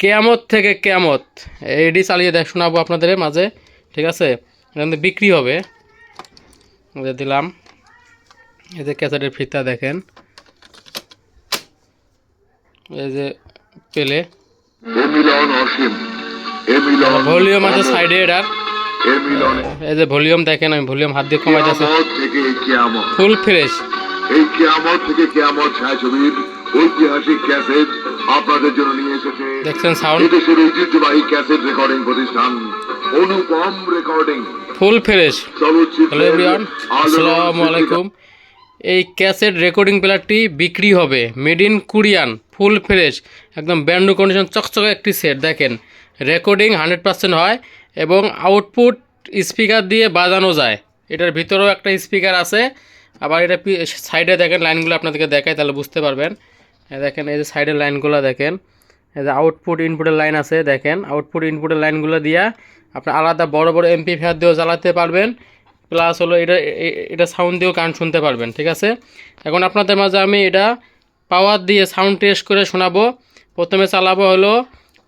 কেয়ামত থেকে কেয়ামত। এডি চালিয়ে দেখ শোনাবো আপনাদের মাঝে ঠিক আছে? এখান থেকে বিক্রি হবে। দিলাম। এই যে ক্যাসেটের ফিতা দেখেন। এই যে পেলে। ভলিউম আছে সাইডে এটার। এই যে ভলিউম দেখেন আমি ভলিউম হাত দিয়ে থেকে কিয়ামত। Full fresh. এই কিয়ামত থেকে কিয়ামত ছায়াছবির ঐতিহাসিক ক্যাসেট আপনাদের জন্য নিয়ে এসেছে দেখছেন সাউন্ড এদেশের ঐতিহ্যবাহী ক্যাসেট রেকর্ডিং প্রতিষ্ঠান Anupam recording full fresh. Hello everyone আসসালামু আলাইকুম। এই ক্যাসেট রেকর্ডিং প্লেয়ারটি বিক্রি হবে। Made in Korean full fresh. একদম ব্যান্ড কন্ডিশন চকচকে একটি সেট দেখেন। রেকর্ডিং হান্ড্রেড পার্সেন্ট হয় এবং আউটপুট স্পিকার দিয়ে বাজানো যায়। এটার ভিতরেও একটা স্পিকার আছে। আবার এটা সাইডে দেখেন লাইনগুলো আপনাদেরকে দেখায় তাহলে বুঝতে পারবেন। দেখেন এই যে সাইডের লাইনগুলো দেখেন। এই যে আউটপুট ইনপুটের লাইন আছে, দেখেন। আউটপুট ইনপুটের লাইনগুলো দিয়া আপনি আলাদা বড় বড় এমপি ফেয়ার দিয়েও চালাতে পারবেন। প্লাস হলো এটা এটা সাউন্ড দিয়েও গান শুনতে পারবেন, ঠিক আছে? এখন আপনাদের মাঝে আমি এটা পাওয়ার দিয়ে সাউন্ড টেস্ট করে শোনাবো। প্রথমে চালাবো হলো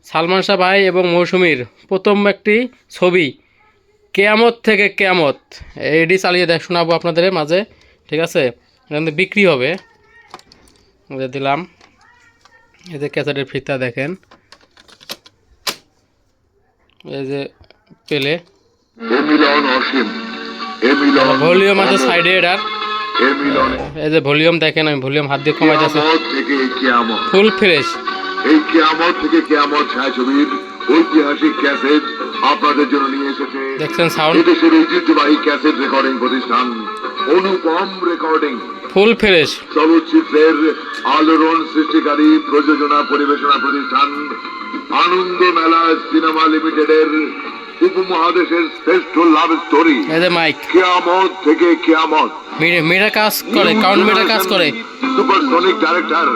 সালমান শাহ ভাই এবং মৌসুমীর প্রথম একটি ছবি, কেয়ামত থেকে কেয়ামত। এডি চালিয়ে দেখ, শোনাবো আপনাদের মাঝে, ঠিক আছে? বিক্রি হবে। দিলাম। এই যে ক্যাসেটের ফিতা দেখেন। এই যে পেলে। ভলিউম আছে সাইডে এটার। এই যে ভলিউম দেখেন আমি ভলিউম হাত দিয়ে থেকে কিয়ামত। Full fresh. এই কিয়ামত থেকে কিয়ামত ছায়াছবির ঐতিহাসিক ক্যাসেট আপনাদের জন্য নিয়ে এসেছে। দেখছেন সাউন্ড এদেশের ঐতিহ্যবাহী ক্যাসেট রেকর্ডিং প্রতিষ্ঠান অনুপম রেকর্ডিং ফুল ফ্রেশ। চলচ্চিত্রের আলোড়ন সৃষ্টিকারী প্রযোজনা পরিবেশনা প্রতিষ্ঠান আনন্দ মেলা সিনেমা লিমিটেডের উপমহাদেশের শ্রেষ্ঠ লাভ স্টোরি কিয়ামত থেকে কিয়ামত। মিটার কাজ করে কাউন্ট মিটার কাজ করে। সুপারসনিক ডাইরেক্টর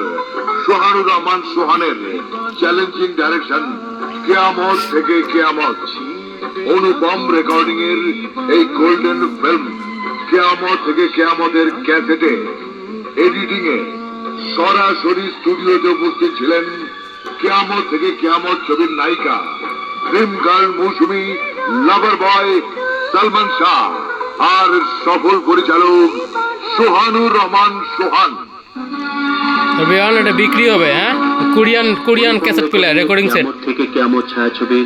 সোহানুর রহমান সোহানের চ্যালেঞ্জিং ডাইরেকশন কেয়ামত থেকে কেয়ামত। অনুপম রেকর্ডিং এর এই গোল্ডেন ফিল্ম কেয়ামত থেকে কেয়ামতের ক্যাসেটে এডিটিং এ সরাসরি স্টুডিওতে উপস্থিত ছিলেন কেয়ামত থেকে কেয়ামত ছবির নায়িকা dream girl Moushumi lover boy Salman Shah আর সফল পরিচালক সোহানুর রহমান সোহান। এভরিওয়ান এটা বিক্রি হবে হ্যাঁ? Korean Korean cassette player recording set থেকে কেমন ছায়াছবি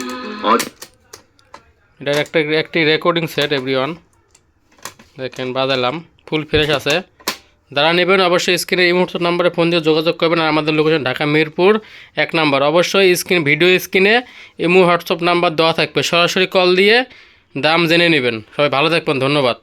এটার একটা একটি রেকর্ডিং সেট এভরিওয়ান দেখেন বাজালাম ফুল ফ্রেশ আছে। যারা নেবেন অবশ্যই স্ক্রিনে এই মুহূর্তে নাম্বারে ফোন দিয়ে যোগাযোগ করবেন। আর আমাদের লোকেশন ঢাকা মিরপুর, এক নাম্বার। অবশ্যই স্ক্রিন ভিডিও স্ক্রিনে ইমো, হোয়াটসঅ্যাপ নাম্বার দেওয়া থাকবে। সরাসরি কল দিয়ে দাম জেনে নেবেন। সবাই ভালো থাকবেন। ধন্যবাদ।